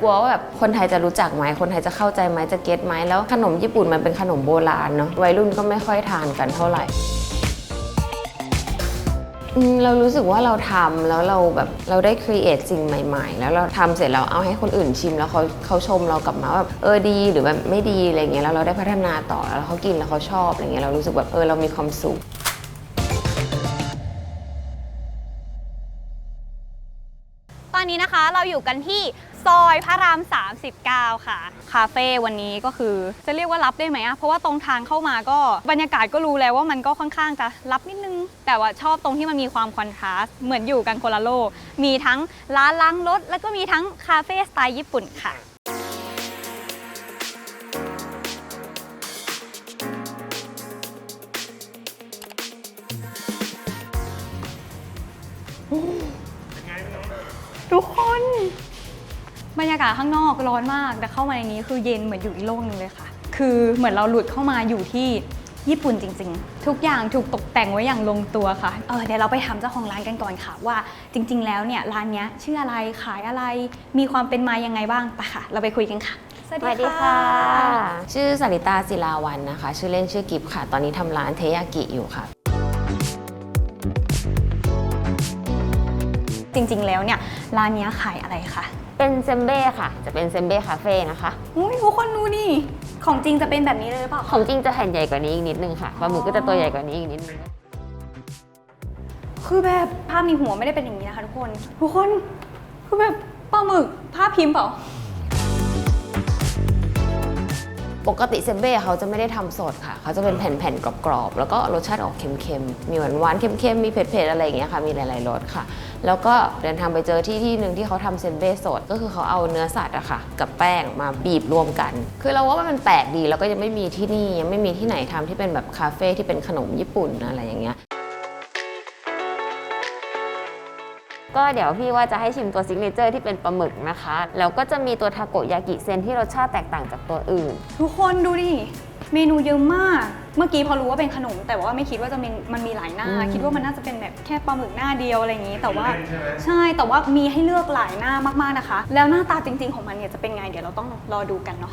กลัวว่าแบบคนไทยจะรู้จักไหมคนไทยจะเข้าใจไหมจะเก็ตไหมแล้วขนมญี่ปุ่นมันเป็นขนมโบราณเนาะวัยรุ่นก็ไม่ค่อยทานกันเท่าไหร่เรารู้สึกว่าเราทำแล้วเราแบบเราได้ครีเอทสิ่งใหม่ ๆ แล้วเราทำเสร็จแล้วเอาให้คนอื่นชิมแล้วเขาเขาชมเรากลับมาว่าแบบเออดีหรือแบบไม่ดีอะไรเงี้ยแล้วเราได้พัฒนาต่อแล้วเขากินแล้วเขาชอบอะไรเงี้ยเรารู้สึกแบบเออเรามีความสุขตอนนี้นะคะเราอยู่กันที่ ซอยพระราม 39 ค่ะ คาเฟ่วันนี้ก็คือจะเรียกว่ารับได้ไหมอะเพราะว่าตรงทางเข้ามาก็บรรยากาศก็รู้แล้วว่ามันก็ค่อนข้างจะรับนิดนึง แต่ว่าชอบตรงที่มันมีความคอนทราสต์เหมือนอยู่กันคนละโลก มีทั้งร้านล้างรถ แล้วก็มีทั้งคาเฟ่สไตล์ญี่ปุ่นค่ะทุกคน บรรยากาศข้างนอกร้อนมาก แต่เข้ามาในนี้คือเย็นเหมือนอยู่อีกโลกหนึงเลยค่ะ คือเหมือนเราหลุดเข้ามาอยู่ที่ญี่ปุ่นจริง ๆ ทุกอย่างถูกตกแต่งไว้อย่างลงตัวค่ะ เออเดี๋ยวเราไปถามเจ้าของร้านกันก่อนค่ะ ว่าจริง ๆ แล้วเนี่ยร้านเนี้ยชื่ออะไรขายอะไร มีความเป็นมายังไงบ้างไปค่ะ เราไปคุยกันค่ะ สวัสดีค่ะ ชื่อสริตาศิลาวันนะคะ ชื่อเล่นชื่อกิฟค่ะ ตอนนี้ทำร้านเทยากิอยู่ค่ะ จริง ๆ แล้วเนี่ยร้านเนี้ยขายอะไรคะ เป็นเซมเบ้ค่ะ จะเป็นเซมเบ้คาเฟ่นะคะ อุ้ยทุกคนดูนี่ ของจริงจะเป็นแบบนี้เลยหรือเปล่า ของจริงจะแผ่นใหญ่กว่านี้อีกนิดนึงค่ะปลาหมึกก็จะตัวใหญ่กว่านี้อีกนิดนึง คือแบบภาพในหัวไม่ได้เป็นอย่างนี้นะคะทุกคน ทุกคนคือแบบปลาหมึกภาพพิมพ์เปล่า ปกติเซมเบ้เขาจะไม่ได้ทำสดค่ะ เขาจะเป็นแผ่นๆกรอบๆ แล้วก็รสชาติออกเค็มๆ มีหวานๆ เค็มๆ มีเผ็ดๆ อะไรอย่างเงี้ยค่ะ มีหลายๆ รสค่ะ แล้วก็เดินทางไปเจอที่ที่หนึ่งที่เขาทำเซนเบสดก็คือเขาเอาเนื้อสัตว์อะค่ะ กับแป้งมาบีบรวมกัน คือเราว่ามันแปลกดีแล้วก็ยังไม่มีที่นี่ยังไม่มีที่ไหนทำที่เป็นแบบคาเฟ่ที่เป็นขนมญี่ปุ่นอะไรอย่างเงี้ย ก็เดี๋ยวพี่ว่าจะให้ชิมตัวซิกเนเจอร์ที่เป็นปลาหมึกนะคะ แล้วก็จะมีตัวทาโกยากิเซนที่รสชาติแตกต่างจากตัวอื่น ทุกคนดูดิ เมนูเยอะมาก เมื่อกี้พอรู้ว่าเป็นขนม แต่ว่าไม่คิดว่าจะมีมันมีหลายหน้าอืมคิดว่ามันน่าจะเป็นแบบแค่ปลาหมึกหน้าเดียวอะไรอย่างนี้ แต่ว่าใช่ไหมใช่แต่ว่ามีให้เลือกหลายหน้ามากๆนะคะ แล้วหน้าตาจริง ๆของมันเนี่ยจะเป็นไงเดี๋ยวเราต้องรอดูกันเนาะ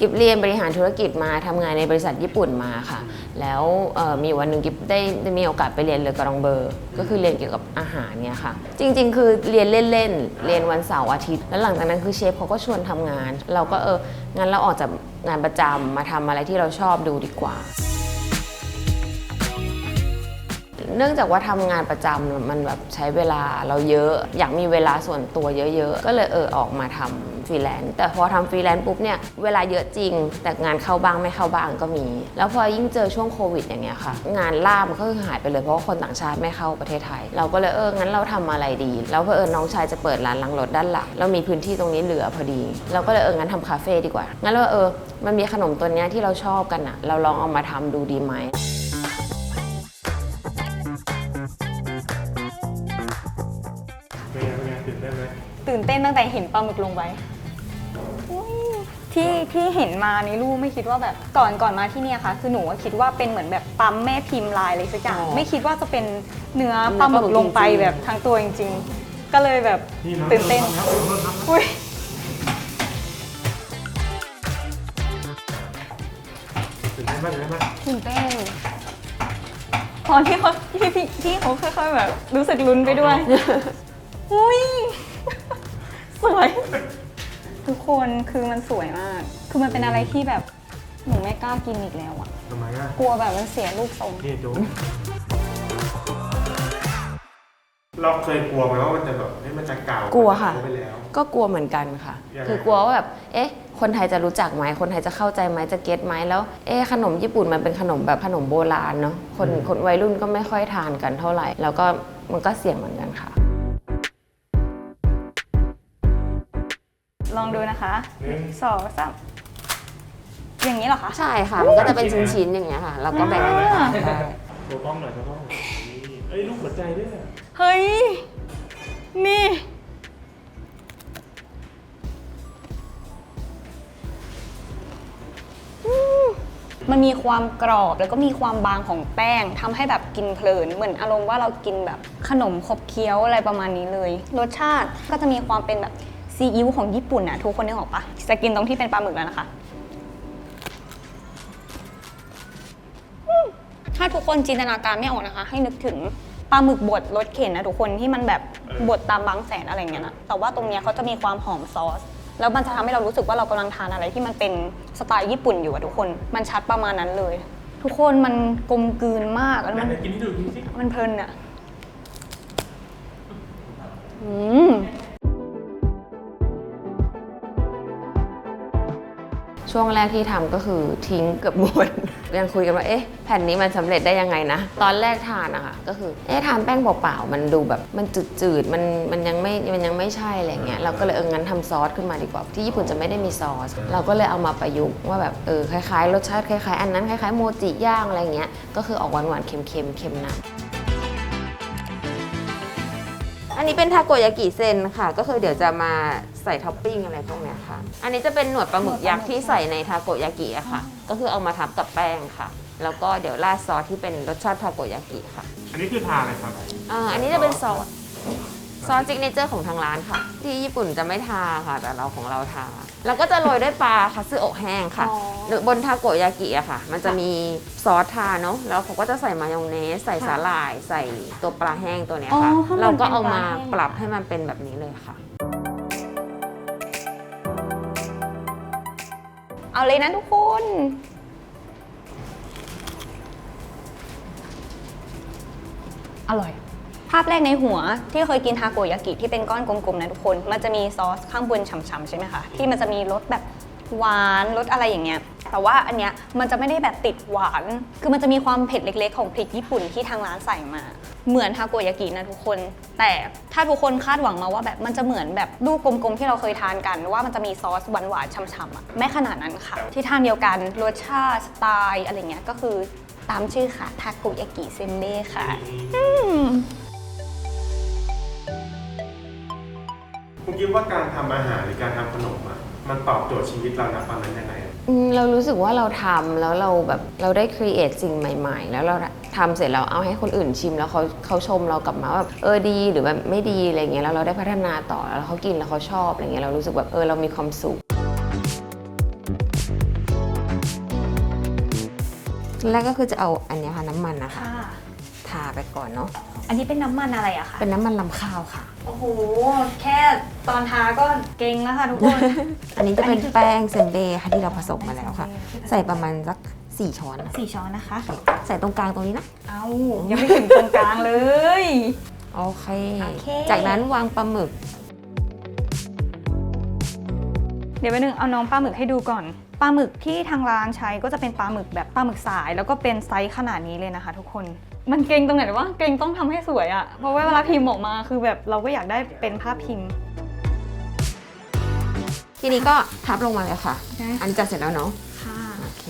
กิฟเรียนบริหารธุรกิจมาทำงานในบริษัทญี่ปุ่นมาค่ะ แล้วมีวันหนึ่งกิฟได้ได้มีโอกาสไปเรียนเลอกรองเบอร์ ก็คือเรียนเกี่ยวกับอาหารเนี่ยค่ะ จริง ๆ คือเรียนเล่นๆ เรียนวันเสาร์อาทิตย์ แล้วหลังจากนั้นคือเชฟเขาก็ชวนทำงาน เราก็เอองั้นเราออกจากงานประจำมาทำอะไรที่เราชอบดูดีกว่าเนื่องจากว่าทำงานประจำมันแบบใช้เวลาเราเยอะ อยากมีเวลาส่วนตัวเยอะ ๆ ก็เลยเออออกมาทำ ฟรีแลนซ์แต่พอทำฟรีแลนซ์ปุ๊บเนี่ยเวลาเยอะจริง แต่งานเข้าบ้างไม่เข้าบ้างก็มี แล้วพอยิ่งเจอช่วงโควิดอย่างเงี้ยค่ะ งานล่ามก็คือหายไปเลยเพราะว่าคนต่างชาติไม่เข้าประเทศไทย เราก็เลยเอองั้นเราทำอะไรดี แล้วเพอเออน้องชายจะเปิดร้านล้างรถด้านหลังเรามีพื้นที่ตรงนี้เหลือพอดี เราก็เลยเอองั้นทำคาเฟ่ดีกว่างั้นเราเออมันมีขนมตัวเนี้ยที่เราชอบกันอะเราลองเอามาทำดูดีไหมเป็นไงเป็นไงตื่นเต้นไหมตื่นเต้นตั้งแต่เห็นปลาหมึกลงไว้อุ๊ย ที่ที่เห็นมาในรูปไม่คิดว่าแบบก่อนก่อนมาที่เนี่ยค่ะ คือหนูว่าคิดว่าเป็นเหมือนแบบปั๊มแม่พิมพ์ลายอะไรสักอย่างอ๋อไม่คิดว่าจะเป็นเนื้อปลาหมึกลงไปจริงๆ แบบทั้งตัวจริง ๆ ก็เลยแบบนี่น้องตื่นเต้นครับน้องครับอุ้ยตื่นเต้นมากเลยไหมตื่นเต้นตอนที่เขาพี่พี่พี่เขาค่อยๆแบบ รู้สึกลุ้นไปด้วยอุ้ยสวย ทุกคนคือมันสวยมาก คือมันเป็นอะไรที่แบบหนูไม่กล้ากินอีกแล้วอะทำไมอะกลัวแบบมันเสียรูปทรง นี่ดู เราเคยกลัวไหมว่ามันจะแบบเฮ้ยมันจะเก่ากลัวค่ะ ไปแล้ว ก็กลัวเหมือนกันค่ะ ยังไง คือกลัวว่าแบบ เอ๊ะ คนไทยจะรู้จักไหม คนไทยจะเข้าใจไหม จะเก็ตไหม แล้ว เอ๊ะ ขนมญี่ปุ่นมันเป็นขนมแบบขนมโบราณเนาะ คนคนวัยรุ่นก็ไม่ค่อยทานกันเท่าไหร่ แล้วก็มันก็เสี่ยงเหมือนกันค่ะ ลองดูนะคะหนึ่ง สองสามอย่างนี้เหรอคะ ใช่ค่ะ มันก็จะเป็นชิ้นๆอย่างเงี้ยค่ะ แล้วก็แบ่งกันทานได้โชว์กล้องหน่อยโชว์กล้องหน่อยนี่เอ้ยรูปหัวใจด้วยอะเฮ้ย นี่มมันมีความกรอบแล้วก็มีความบางของแป้งทำให้แบบกินเพลิน เหมือนอารมณ์ว่าเรากินแบบขนมขบเคี้ยวอะไรประมาณนี้เลย รสชาติก็จะมีความเป็นแบบ ซีอิ๊วของญี่ปุ่นอะทุกคนนึกออกปะจะกินตรงที่เป็นปลาหมึกแล้วนะคะ ถ้าทุกคนจินตนาการไม่ออกนะคะ ให้นึกถึงปลาหมึกบดรสเข็นนะทุกคนที่มันแบบบดตามบางแสนอะไรอย่างเงี้ยนะแต่ว่าตรงเนี้ยเขาจะมีความหอมซอส แล้วมันจะทำให้เรารู้สึกว่าเรากำลังทานอะไรที่มันเป็นสไตล์ญี่ปุ่นอยู่อะทุกคนมันชัดประมาณนั้นเลย ทุกคนมันกลมกลืนมากแล้วมันไหนๆกินให้ดูกินสิมันเพลินอะอืม ช่วงแรกที่ทำก็คือทิ้งเกือบหมด ยังคุยกันว่าเอ๊ะแผ่นนี้มันสำเร็จได้ยังไงนะ ตอนแรกทานอะค่ะก็คือเอ๊ะทานแป้งเปล่าๆมันดูแบบมันจืดๆมันมันยังไม่มันยังไม่ใช่อะไรเงี้ยเราก็เลยเอองั้นทำซอสขึ้นมาดีกว่าที่ญี่ปุ่นจะไม่ได้มีซอส เราก็เลยเอามาประยุกต์ว่าแบบเออคล้ายๆรสชาติคล้ายๆอันนั้นคล้ายๆโมจิย่างอะไรเงี้ยก็คือออกหวานๆเค็มๆเค็มนำ อันนี้เป็นทาโกยากิเซนค่ะ ก็คือเดี๋ยวจะมาใส่ท็อปปิ้งอะไรพวกเนี้ยค่ะ อันนี้จะเป็นหนวดปลาหมึกยักษ์ที่ใส่ในทาโกยากิอะค่ะ ก็คือเอามาทับกับแป้งค่ะ แล้วก็เดี๋ยวราดซอสที่เป็นรสชาติทาโกยากิค่ะ อันนี้คือทานอะไรครับ อ่า อันนี้จะเป็นซอส ซอสซิกเนเจอร์ของทางร้านค่ะ ที่ญี่ปุ่นจะไม่ทาค่ะ แต่เราของเราทา แล้วก็จะโรยด้วยปลาคัตสึโอะแห้งค่ะ อ๋อหรือบนทาโกยากิอะค่ะ มันจะมีซอสทาเนาะแล้วเขาก็จะใส่มายองเนส ใส่สาหร่าย ใส่ตัวปลาแห้งตัวเนี้ยค่ะ อ๋อข้างบนเราก็เอาเป็นปลามาแห้งปรับให้มันเป็นแบบนี้เลยค่ะ เอาเลยนะทุกคน อร่อย ภาพแรกในหัวที่เคยกินทาโกยากิที่เป็นก้อนกลมๆนะทุกคน มันจะมีซอสข้างบนฉ่ำๆใช่ไหมคะ ที่มันจะมีรสแบบหวานรสอะไรอย่างเงี้ย แต่ว่าอันเนี้ยมันจะไม่ได้แบบติดหวาน คือมันจะมีความเผ็ดเล็กๆ ของพริกญี่ปุ่นที่ทางร้านใส่มา เหมือนทาโกยากินะทุกคน แต่ถ้าทุกคนคาดหวังมาว่าแบบมันจะเหมือนแบบลูกกลมๆที่เราเคยทานกัน ว่ามันจะมีซอสหวานๆช่ำๆอะไม่ขนาดนั้นค่ะ ที่ทานเดียวกันรสชาติสไตล์อะไรเงี้ยก็คือตามชื่อค่ะทาโกยากิเซนเบ้ค่ะ คุณคิดว่าการทำอาหารหรือการทำขนมอะมันตอบโจทย์ชีวิตเราณตอนนั้นยังไงอะอืมเรารู้สึกว่าเราทำแล้วเราแบบเราได้ครีเอทสิ่งใหม่ ๆ แล้วเราทำเสร็จแล้วเอาให้คนอื่นชิมแล้วเขาเขาชมเรากลับมาว่าแบบเออดีหรือแบบไม่ดีอะไรเงี้ยแล้วเราได้พัฒนาต่อแล้วเขากินแล้วเขาชอบอะไรเงี้ยเรารู้สึกแบบเออเรามีความสุข แรกก็คือจะเอาอันเนี้ยค่ะน้ำมันนะคะ ทาไปก่อนเนาะ อันนี้เป็นน้ำมันอะไรอะคะ เป็นน้ำมันลำข้าวค่ะ โอ้โห แค่ตอนทาก็เก่งแล้วค่ะทุกคน อันนี้จะเป็นอันนี้คือแป้งเซมเบ้ค่ะที่เราผสมมาแล้วค่ะ ใส่ประมาณสักสี่ช้อนนะสี่ช้อนนะคะ ใส่ตรงกลางตรงนี้นะ เอายังไม่ถึงตรงกลางเลย โอเค โอเค จากนั้นวางปลาหมึก เดี๋ยวไปหนึ่งเอาน้องปลาหมึกให้ดูก่อน ปลาหมึกที่ทางร้านใช้ก็จะเป็นปลาหมึกแบบปลาหมึกสาย แล้วก็เป็นไซส์ขนาดนี้เลยนะคะ ทุกคน มันเก่งตรงไหนวะเก่งต้องทำให้สวยอะเพราะว่าเวลาพิมพ์ออกมาคือแบบเราก็อยากได้เป็นภาพพิมพ์ ทีนี้ก็ทับลงมาเลยค่ะได้ค่ะ อันนี้จะเสร็จแล้วเนาะค่ะโอเค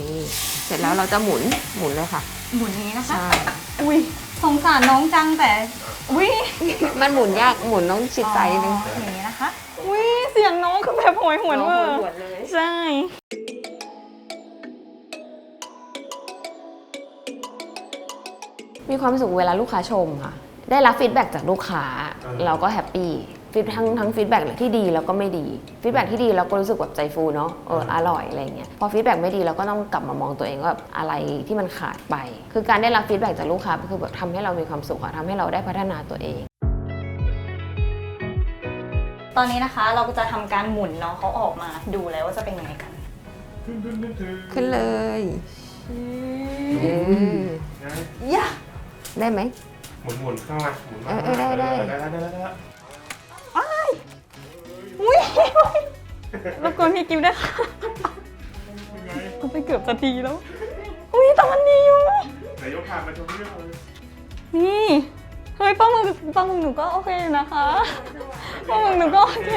เสร็จแล้วเราจะหมุนหมุนเลยค่ะ หมุนอย่างนี้นะคะ ใช่ อุ้ยสงสารน้องจังแต่อุ้ยมันหมุนยากหมุนต้องชิดซ้ายนิดนึงอ๋ออย่างนี้นะคะอุ้ยเสียงน้องคือแบบโหยหวนเวอร์หวนเลยใช่ มีความสุขเวลาลูกค้าชมค่ะ ได้รับฟีดแบ็กจากลูกค้าเราก็แฮปปี้ฟีดทั้งทั้งฟีดแบ็กที่ดีแล้วก็ไม่ดีฟีดแบ็กที่ดีเราก็รู้สึกแบบใจฟูเนาะเอออร่อยอะไรเงี้ยพอฟีดแบ็กไม่ดีเราก็ต้องกลับมามองตัวเองว่าแบบอะไรที่มันขาดไป คือการได้รับฟีดแบ็กจากลูกค้าก็คือแบบทำให้เรามีความสุขอะทำให้เราได้พัฒนาตัวเอง ตอนนี้นะคะเราก็จะทำการหมุนน้องเขาออกมาดูแล้วว่าจะเป็นยังไงกันขึ้นเลยเออนะยะ ได้ไหม หมุนหมุนเข้ามาหมุนมาเออเออได้ได้ได้ ได้ได้ได้ได้อุ้ยรบกวนพี่กิฟต์ด้วยค่ะก็ไปเกือบจะทีแล้ว อุ้ยแต่มันดีอยู่ ไหนยกขามาชมเรื่องเลยนี่ เฮ้ยปลาหมึกปลาหมึกหนูก็โอเคอยู่นะคะปลาหมึกหนูก็โอเค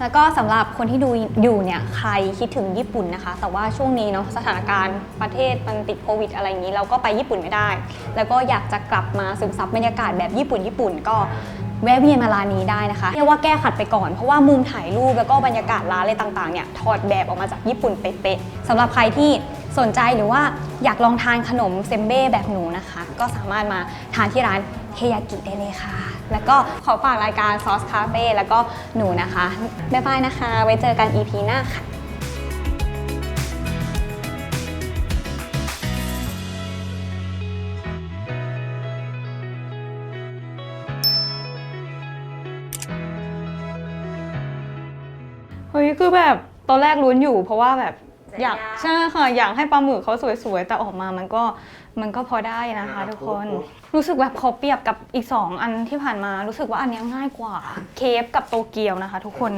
แล้วก็สำหรับคนที่ดูอยู่เนี่ยใครคิดถึงญี่ปุ่นนะคะ แต่ว่าช่วงนี้เนาะสถานการณ์ประเทศมันติดโควิด อะไรอย่างนี้ เราก็ไปญี่ปุ่นไม่ได้ แล้วก็อยากจะกลับมาซึมซับบรรยากาศแบบญี่ปุ่นญี่ปุ่นก็แวะเวียนมาร้านนี้ได้นะคะเรียกว่าแก้ขัดไปก่อนเพราะว่ามุมถ่ายรูปแล้วก็บรรยากาศร้านอะไรต่างๆเนี่ยถอดแบบออกมาจากญี่ปุ่นเป๊ะๆสำหรับใครที่สนใจหรือว่าอยากลองทานขนมเซมเบ้แบบหนูนะคะ ก็สามารถมาทานที่ร้านเฮยากิได้เลยค่ะ แล้วก็ขอฝากรายการซอสคาเฟ่แล้วก็หนูนะคะ บ๊ายบายนะคะ ไว้เจอกัน EP หน้าค่ะเฮ้ยคือแบบตอนแรกลุ้นอยู่ เพราะว่าแบบอยากใช่ค่ะอยากให้ปลาหมึกเขาสวยๆ แต่ออกมามันก็มันก็พอได้นะคะทุกคน รู้สึกแบบขอเปรียบกับอีก 2 อันที่ผ่านมา รู้สึกว่าอันเนี้ยง่ายกว่า เคฟกับโตเกียวนะคะ ทุกคน